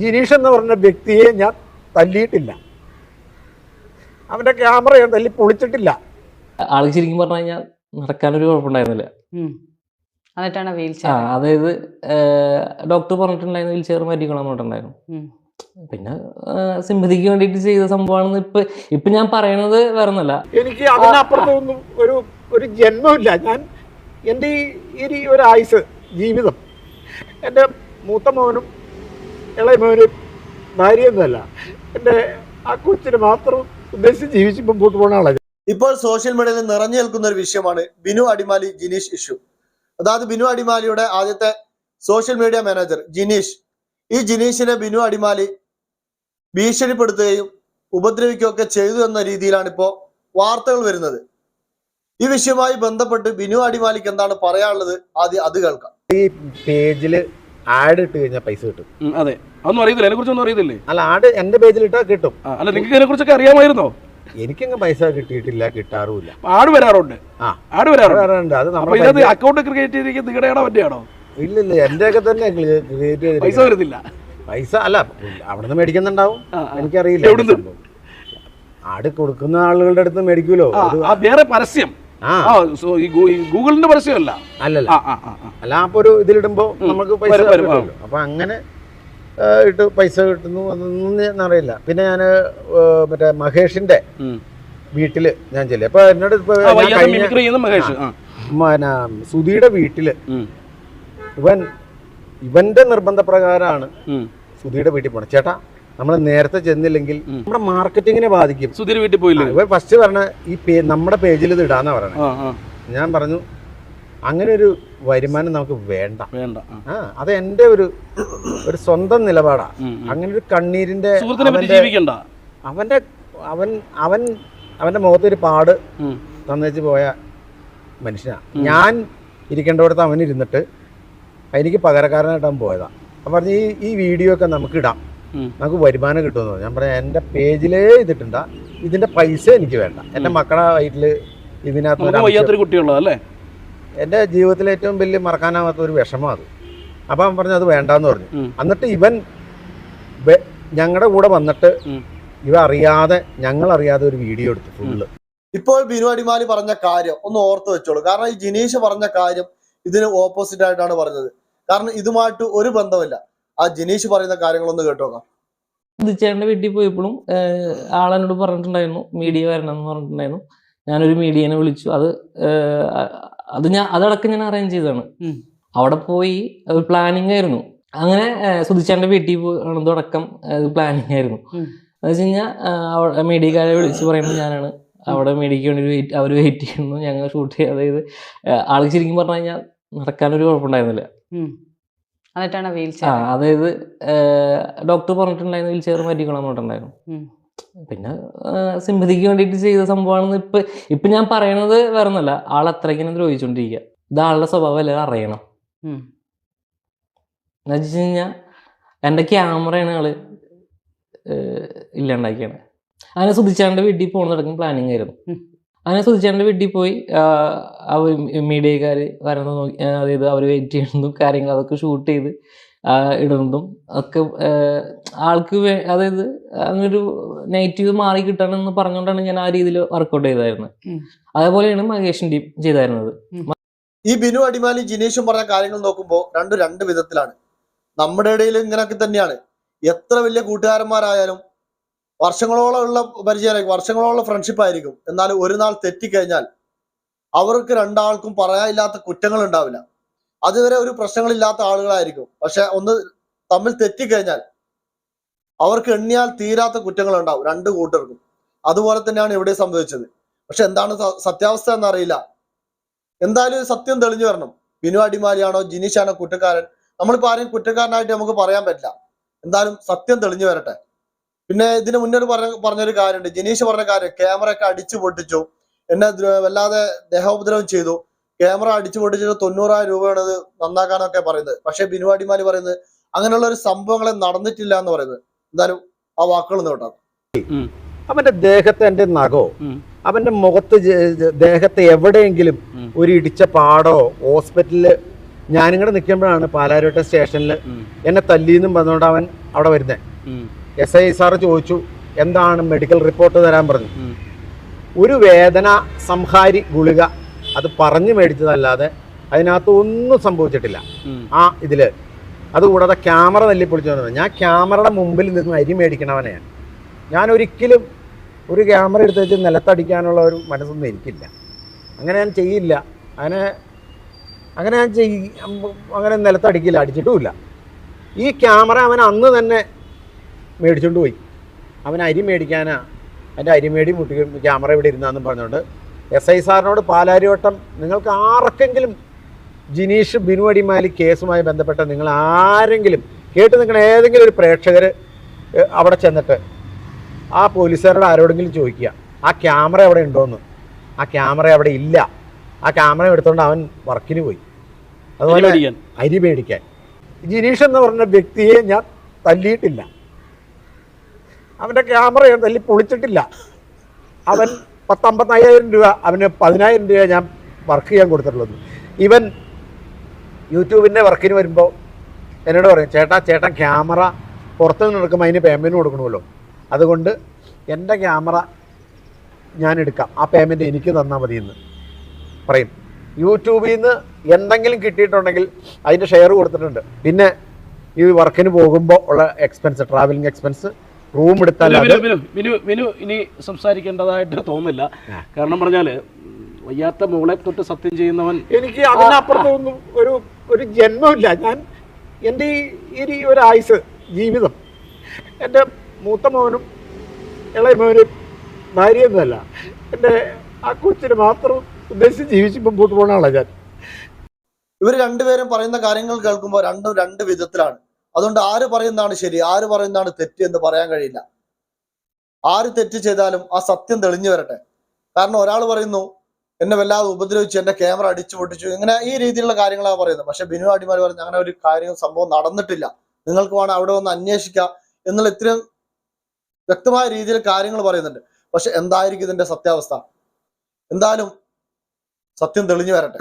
ജിനീഷ് എന്ന് പറഞ്ഞ വ്യക്തിയെ ഞാൻ തല്ലിയിട്ടില്ല. അവന്റെ ക്യാമറ ഞാൻ തല്ലി പൊളിച്ചിട്ടില്ല. ആൾക്ക് ശരിക്കും പറഞ്ഞു കഴിഞ്ഞാൽ നടക്കാനൊരു കുഴപ്പമുണ്ടായിരുന്നില്ല. എന്നിട്ടാണ് വീൽ ചെയർ? അതായത് ഡോക്ടർ പറഞ്ഞിട്ടുണ്ടായിരുന്നു വീൽ ചെയർ മാറ്റിക്കണം പറഞ്ഞിട്ടുണ്ടായിരുന്നു പിന്നെ സിമ്പതിക്ക് വേണ്ടിയിട്ട് ചെയ്ത സംഭവമാണെന്ന് ഇപ്പൊ ഇപ്പൊ ഞാൻ പറയണത് വേറെ ഒന്നല്ല എനിക്ക് അതിനപ്പുറത്തൊന്നും ഒരു ഒരു ജന്മമില്ല. ഞാൻ എന്റെ ഈ ഒരു ആയുസ് ജീവിതം. എന്റെ മൂത്ത മോനും ഇളയ മോനും ഭാര്യയൊന്നുമല്ല. എന്റെ ആ കൊച്ചിന് മാത്രം ഉദ്ദേശിച്ച് ജീവിച്ച് മുമ്പോട്ട് പോണ ആളാണ് ഇപ്പോൾ സോഷ്യൽ മീഡിയയിൽ നിറഞ്ഞു നിൽക്കുന്ന ഒരു വിഷയമാണ് ബിനു അടിമാലി ജിനീഷ് ഇഷ്യൂ. അതായത് ബിനു അടിമാലിയുടെ ആദ്യത്തെ സോഷ്യൽ മീഡിയ മാനേജർ ജിനീഷ്. ഈ ജിനീഷിനെ ബിനു അടിമാലി ഭീഷണിപ്പെടുത്തുകയും ഉപദ്രവിക്കുകയൊക്കെ ചെയ്തു എന്ന രീതിയിലാണ് ഇപ്പോ വാർത്തകൾ വരുന്നത്. ഈ വിഷയവുമായി ബന്ധപ്പെട്ട് ബിനു അടിമാലിക്ക് എന്താണ് പറയാനുള്ളത്? ആദ്യം അത് കേൾക്കാം. പേജിൽ ആഡ് ഇട്ട് കഴിഞ്ഞാൽ പൈസ കിട്ടും. അതെ. അതൊന്നും അറിയത്തില്ല. അതിനെ കുറിച്ചൊന്നും അറിയത്തില്ലേ? അല്ല ആഡ് എന്റെ പേജിൽ ഇട്ടാൽ കിട്ടും. അല്ല നിങ്ങൾക്ക് ഇതിനെ കുറിച്ചൊക്കെ അറിയാമായിരുന്നോ? എനിക്കങ്ങ് പൈസ കിട്ടിയിട്ടില്ല കിട്ടാറുമില്ല. ആട് വരാറുണ്ട്. ആ. ആട് വരാറുണ്ട്. അത് നമ്മൾ നമ്മുടെ അക്കൗണ്ട് ക്രിയേറ്റ് ചെയ്തിരിക്കുന്നത് നിങ്ങളുടെ ആണോ എന്റെ ഇല്ല ഇല്ല എന്റെ ഒക്കെ തന്നെ ക്രിയേറ്റ് പൈസ ചെയ്തിരിക്കുന്നത്. വരുന്നില്ല പൈസ അല്ല അവിടെ നിന്ന് മേടിക്കുന്നുണ്ടാവും. എനിക്കറിയില്ല? ആട് കൊടുക്കുന്ന ആളുകളുടെ അടുത്ത് മേടിക്കൂലോ വേറെ പരസ്യം. സോ ഈ ഗൂഗിളിന്റെ പരസ്യമല്ല. അല്ലല്ല. അല്ല അപ്പൊ ഒരു ഇതിലിടുമ്പോ നമുക്ക് പൈസ അപ്പൊ അങ്ങനെ ഇട്ട് പൈസ കിട്ടുന്നു അതൊന്നും ഞാൻ അറിയില്ല. പിന്നെ ഞാൻ മറ്റേ മഹേഷിന്റെ. വീട്ടിൽ ഞാൻ ചെല്ലു അപ്പൊ എന്നോട് ഇപ്പൊ സുധിയുടെ വീട്ടിൽ ഇവൻ ഇവന്റെ നിർബന്ധപ്രകാരമാണ് പ്രകാരമാണ് സുധിയുടെ വീട്ടിൽ പോണത്. ചേട്ടാ നമ്മൾ നേരത്തെ ചെന്നില്ലെങ്കിൽ നമ്മുടെ മാർക്കറ്റിങ്ങിനെ ബാധിക്കും. സുധീർ വീട്ടിൽ പോയില്ലേ? ഫസ്റ്റ് പറഞ്ഞ ഈ പേ- നമ്മുടെ പേജിൽ ഇത് ഇടാന്നാ ആ ഞാൻ പറഞ്ഞു അങ്ങനെ ഒരു വരുമാനം നമുക്ക് വേണ്ട. വേണ്ട ആ. അത് എന്റെ ഒരു ഒരു സ്വന്തം നിലപാടാ. അങ്ങനെ ഒരു കണ്ണീരിന്റെ അവന്റെ അവൻ അവൻ അവന്റെ മുഖത്ത് ഒരു പാട് തന്നേച്ച് പോയ മനുഷ്യനാ. ഞാൻ ഇരിക്കേണ്ടവിടത്ത് അവൻ ഇരുന്നിട്ട് എനിക്ക് പകരക്കാരനായിട്ട് അവൻ പോയതാ. അപ്പം പറഞ്ഞു ഈ ഈ വീഡിയോ ഒക്കെ നമുക്ക് ഇടാം. നമുക്ക് വരുമാനം കിട്ടുമെന്ന് പറഞ്ഞു. ഞാൻ പറയാം എന്റെ പേജിലേ ഇതിട്ടുണ്ട. ഇതിന്റെ പൈസ എനിക്ക് വേണ്ട. എന്റെ മക്കളെ വയറ്റിൽ ഇതിനകത്ത് ഒരു നമുക്ക് അംശം- വയ്യാത്തൊരു കുട്ടിയുള്ളത് അല്ലേ? എന്റെ ജീവിതത്തിലെ ഏറ്റവും വലിയ മറക്കാനാവാത്ത ഒരു വിഷമം അത്. അപ്പം അവൻ പറഞ്ഞു അത് വേണ്ടാന്ന് പറഞ്ഞു. എന്നിട്ട് ഇവൻ ഞങ്ങളുടെ കൂടെ വന്നിട്ട് ഇവ അറിയാതെ ഞങ്ങൾ അറിയാതെ ഒരു വീഡിയോ എടുത്തു ഫുള്ള്. ഇപ്പോൾ ബിനു അടിമാലി പറഞ്ഞ കാര്യം ഒന്ന് ഓർത്ത് വെച്ചോളൂ. കാരണം ഈ ജിനീഷ് പറഞ്ഞ കാര്യം ഇതിന് ഓപ്പോസിറ്റ് ആയിട്ടാണ് പറഞ്ഞത്. കാരണം ഇതുമായിട്ട് ഒരു ബന്ധമില്ല ആ ജിനീഷ് പറയുന്ന കാര്യങ്ങളൊന്ന് കേട്ടോക്കാം. ചേട്ടന്റെ വീട്ടിൽ പോയപ്പോഴും ആളെന്നോട് പറഞ്ഞിട്ടുണ്ടായിരുന്നു മീഡിയ വരണം എന്ന് പറഞ്ഞിട്ടുണ്ടായിരുന്നു. ഞാനൊരു മീഡിയനെ വിളിച്ചു. അത് അത് ഞാൻ അതടക്കം ഞാൻ അറേഞ്ച് ചെയ്തതാണ്. അവിടെ പോയി ഒരു പ്ലാനിങ് ആയിരുന്നു. അങ്ങനെ സുധിച്ചേട്ടന്റെ വീട്ടിൽ പോകണതടക്കം പ്ലാനിങ് ആയിരുന്നു. എന്ന് വെച്ച് കഴിഞ്ഞാൽ മീഡിയക്കാരെ വിളിച്ച് പറയുമ്പോൾ ഞാനാണ് അവിടെ മീഡിയക്ക് വേണ്ടി വെയിറ്റ് അവർ വെയിറ്റ് ചെയ്യുന്നു. ഞങ്ങൾ ഷൂട്ട് ചെയ്യുക അതായത് ആൾക്ക് ശരിക്കും പറഞ്ഞു കഴിഞ്ഞാൽ നടക്കാനൊരു കുഴപ്പമുണ്ടായിരുന്നില്ല. എന്നിട്ടാണ് വീൽ ചെയർ അതായത് ഡോക്ടർ പറഞ്ഞിട്ടുണ്ടായിരുന്നു വീൽ ചെയർ മാറ്റിക്കണം പറഞ്ഞിട്ടുണ്ടായിരുന്നു. പിന്നെ സിമ്പതിക്ക് വേണ്ടിയിട്ട് ചെയ്ത സംഭവമാണെന്ന് ഇപ്പൊ ഇപ്പൊ ഞാൻ പറയണത് വേറെ ഒന്നല്ല ആൾ അത്രയ്ക്കിനെ ദ്രോഹിച്ചോണ്ടിരിക്കുക ഇത് ആളുടെ സ്വഭാവം എല്ലാവരും അറിയണം. എന്ന് വെച്ച് കഴിഞ്ഞാൽ എന്റെ ക്യാമറയാണ് ആൾ ഇല്ലാണ്ടാക്കിയാണ് അങ്ങനെ സുധിച്ചാണ്ട് വീട്ടിൽ പോകുന്നതടക്കം പ്ലാനിങ് ആയിരുന്നു. അങ്ങനെ സുധിച്ചാണ്ട് വീട്ടിൽ പോയി അവർ മീഡിയക്കാർ വരുന്ന നോക്കി അതായത് അവർ വെയിറ്റ് ചെയ്യുന്നതും കാര്യങ്ങൾ അതൊക്കെ ഷൂട്ട് ചെയ്ത് ഇടുന്നതും ഒക്കെ ആൾക്ക് വേ- അതായത് അങ്ങനൊരു നെഗറ്റീവ് മാറി കിട്ടണമെന്ന് പറഞ്ഞുകൊണ്ടാണ് ഞാൻ ആ രീതിയിൽ വർക്കൗട്ട് ചെയ്തായിരുന്നത്. അതേപോലെയാണ് മഹേഷിന്റെയും ചെയ്തായിരുന്നത് ഈ ബിനു അടിമാലി ജിനേഷും പറഞ്ഞ കാര്യങ്ങൾ നോക്കുമ്പോൾ രണ്ടും രണ്ട് വിധത്തിലാണ്. നമ്മുടെ ഇടയിൽ ഇങ്ങനെയൊക്കെ തന്നെയാണ്. എത്ര വലിയ കൂട്ടുകാരന്മാരായാലും വർഷങ്ങളോളം ഉള്ള പരിചയമായിരിക്കും. വർഷങ്ങളോളം ഫ്രണ്ട്ഷിപ്പ് ആയിരിക്കും. എന്നാൽ ഒരു നാൾ തെറ്റിക്കഴിഞ്ഞാൽ അവർക്ക് രണ്ടാൾക്കും പറയാനില്ലാത്ത കുറ്റങ്ങൾ ഉണ്ടാവില്ല അതുവരെ ഒരു പ്രശ്നങ്ങളില്ലാത്ത ആളുകളായിരിക്കും. പക്ഷെ ഒന്ന് തമ്മിൽ തെറ്റിക്കഴിഞ്ഞാൽ അവർക്ക് എണ്ണിയാൽ തീരാത്ത കുറ്റങ്ങൾ ഉണ്ടാവും രണ്ട് കൂട്ടർക്കും. അതുപോലെ തന്നെയാണ് ഇവിടെ സംഭവിച്ചത്. പക്ഷെ എന്താണ് സത്യാവസ്ഥ എന്നറിയില്ല. എന്തായാലും സത്യം തെളിഞ്ഞു വരണം. ബിനു അടിമാലിയാണോ ജിനീഷാണോ കുറ്റക്കാരൻ? നമ്മളിപ്പോ ആരെയും കുറ്റക്കാരനായിട്ട് നമുക്ക് പറയാൻ പറ്റില്ല. എന്തായാലും സത്യം തെളിഞ്ഞു വരട്ടെ. പിന്നെ ഇതിന് മുന്നേ പറഞ്ഞ പറഞ്ഞൊരു കാര്യമുണ്ട്. ജിനീഷ് പറഞ്ഞ കാര്യം ക്യാമറ ഒക്കെ അടിച്ചു പൊട്ടിച്ചു. എന്നെ വല്ലാതെ ദേഹോപദ്രവം ചെയ്തു. ക്യാമറ അടിച്ചു പൊട്ടിച്ചിട്ട് തൊണ്ണൂറായിരം രൂപയാണ് ഇത് നന്നാക്കാനൊക്കെ പറയുന്നത്. പക്ഷെ ബിനുവാടിമാര് പറയുന്നത് അങ്ങനെയുള്ള ഒരു സംഭവങ്ങളെ നടന്നിട്ടില്ല എന്ന് പറയുന്നത്. എന്തായാലും ആ വാക്കുകൾ ഒന്ന് കേട്ടോ. അവന്റെ ദേഹത്തെ എന്റെ നഖോ? അവന്റെ മുഖത്ത് ജ- എവിടെയെങ്കിലും ഒരു ഇടിച്ച പാടോ ഹോസ്പിറ്റലിൽ ഞാനിങ്ങടെ നിൽക്കുമ്പോഴാണ് പാലാരോട്ട സ്റ്റേഷനിൽ എന്നെ തല്ലിയെന്നും പറഞ്ഞുകൊണ്ട് അവൻ അവിടെ വരുന്നത് ഉം. എസ് ഐ സാർ ചോദിച്ചു എന്താണ് മെഡിക്കൽ റിപ്പോർട്ട് തരാൻ പറഞ്ഞു. ഒരു വേദന സംഹാരി ഗുളിക അത് പറഞ്ഞു മേടിച്ചതല്ലാതെ അതിനകത്ത് ഒന്നും സംഭവിച്ചിട്ടില്ല. ആ ഇതിൽ അതുകൂടാതെ ക്യാമറ തല്ലിപ്പൊളിച്ചു ഞാൻ ക്യാമറയുടെ മുമ്പിൽ നിന്ന് അരി മേടിക്കണവനെയാണ്. ഞാൻ ഒരിക്കലും ഒരു ക്യാമറ എടുത്ത് വെച്ച് നിലത്തടിക്കാനുള്ള ഒരു മനസ്സൊന്നും എനിക്കില്ല. അങ്ങനെ ഞാൻ ചെയ്യില്ല. അങ്ങനെ അങ്ങനെ ഞാൻ ചെയ് അങ്ങനെ നിലത്തടിക്കില്ല അടിച്ചിട്ടുമില്ല. ഈ ക്യാമറ അവൻ അന്ന് തന്നെ മേടിച്ചുകൊണ്ട് പോയി. അവൻ അരി മേടിക്കാനാ. എന്റെ അരിമേടി മുട്ടി ക്യാമറ ഇവിടെ ഇരുന്നാന്നും പറഞ്ഞുകൊണ്ട് എസ് ഐ സാറിനോട് പാലാരിവട്ടം നിങ്ങൾക്ക് ആർക്കെങ്കിലും ജിനീഷ് ബിനു അടിമാലി കേസുമായി ബന്ധപ്പെട്ട നിങ്ങൾ ആരെങ്കിലും കേട്ട് നിൽക്കുന്ന ഏതെങ്കിലും ഒരു പ്രേക്ഷകർ അവിടെ ചെന്നിട്ട് ആ പോലീസുകാരോട് ആരോടെങ്കിലും ചോദിക്കുക. ആ ക്യാമറ അവിടെ ഉണ്ടോയെന്ന് ആ ക്യാമറ അവിടെ ഇല്ല. ആ ക്യാമറ എടുത്തുകൊണ്ട് അവൻ വർക്കിന് പോയി. അതുപോലെ. അരി മേടിക്കാൻ. ജിനീഷ് എന്ന് പറഞ്ഞ വ്യക്തിയെ ഞാൻ തല്ലിയിട്ടില്ല. അവന്റെ ക്യാമറ തല്ലി പൊളിച്ചിട്ടില്ല. അവൻ പത്തമ്പത്തയ്യായിരം രൂപ അവന് പതിനായിരം രൂപ ഞാൻ വർക്ക് ചെയ്യാൻ കൊടുത്തിട്ടുള്ളത്. ഇവൻ യൂട്യൂബിന്റെ വർക്കിന് വരുമ്പോൾ എന്നോട് പറയും ചേട്ടാ ചേട്ടൻ ക്യാമറ പുറത്തു നിന്ന് എടുക്കുമ്പോൾ അതിന് പേയ്മെന്റ് കൊടുക്കണമല്ലോ. അതുകൊണ്ട് എന്റെ ക്യാമറ ഞാൻ എടുക്കാം. ആ പേയ്മെന്റ് എനിക്ക് തന്നാൽ മതി എന്ന് പറയും. യൂട്യൂബിൽ നിന്ന് എന്തെങ്കിലും കിട്ടിയിട്ടുണ്ടെങ്കിൽ അതിന്റെ ഷെയർ കൊടുത്തിട്ടുണ്ട്. പിന്നെ ഈ വർക്കിന് പോകുമ്പോൾ ഉള്ള എക്സ്പെൻസ് ട്രാവലിംഗ് എക്സ്പെൻസ് റൂം എടുത്താൽ മിനു, ഇനി സംസാരിക്കേണ്ടതായിട്ട് തോന്നില്ല. കാരണം പറഞ്ഞാൽ വയ്യാത്ത മോളെ തൊട്ട് സത്യം ചെയ്യുന്നവൻ എനിക്ക് അതിനപ്പുറത്തൊന്നും ഒരു ഒരു ജന്മമില്ല. ഞാൻ എന്റെ ഈ ഒരു- ഒരു ആയുസ് ജീവിതം എന്റെ മൂത്ത മോനും ഇളയ മോനും ഭാര്യയൊന്നുമല്ല. എന്റെ ആ കൊച്ചിന് മാത്രം ഉദ്ദേശിച്ച് ജീവിച്ച് മുമ്പോട്ട് പോകുന്ന ആളാണ് ഞാൻ. ഇവർ രണ്ടുപേരും പറയുന്ന കാര്യങ്ങൾ കേൾക്കുമ്പോൾ രണ്ടും രണ്ട് വിധത്തിലാണ്. അതുകൊണ്ട് ആര് പറയുന്നതാണ് ശരി ആര് പറയുന്നതാണ് തെറ്റ് എന്ന് പറയാൻ കഴിയില്ല. ആര് തെറ്റ് ചെയ്താലും ആ സത്യം തെളിഞ്ഞു വരട്ടെ. കാരണം ഒരാൾ പറയുന്നു എന്നെ വല്ലാതെ ഉപദ്രവിച്ചു എന്നെ ക്യാമറ അടിച്ചു പൊട്ടിച്ചു ഇങ്ങനെ ഈ രീതിയിലുള്ള കാര്യങ്ങളാണ് പറയുന്നത്. പക്ഷെ ബിനു അടിമാർ പറഞ്ഞു അങ്ങനെ ഒരു കാര്യം സംഭവം നടന്നിട്ടില്ല. നിങ്ങൾക്ക് വേണം അവിടെ ഒന്ന് അന്വേഷിക്കുക എന്നുള്ള ഇത്രയും വ്യക്തമായ രീതിയിൽ കാര്യങ്ങൾ പറയുന്നുണ്ട്. പക്ഷെ എന്തായിരിക്കും ഇതിന്റെ സത്യാവസ്ഥ? എന്തായാലും സത്യം തെളിഞ്ഞു വരട്ടെ.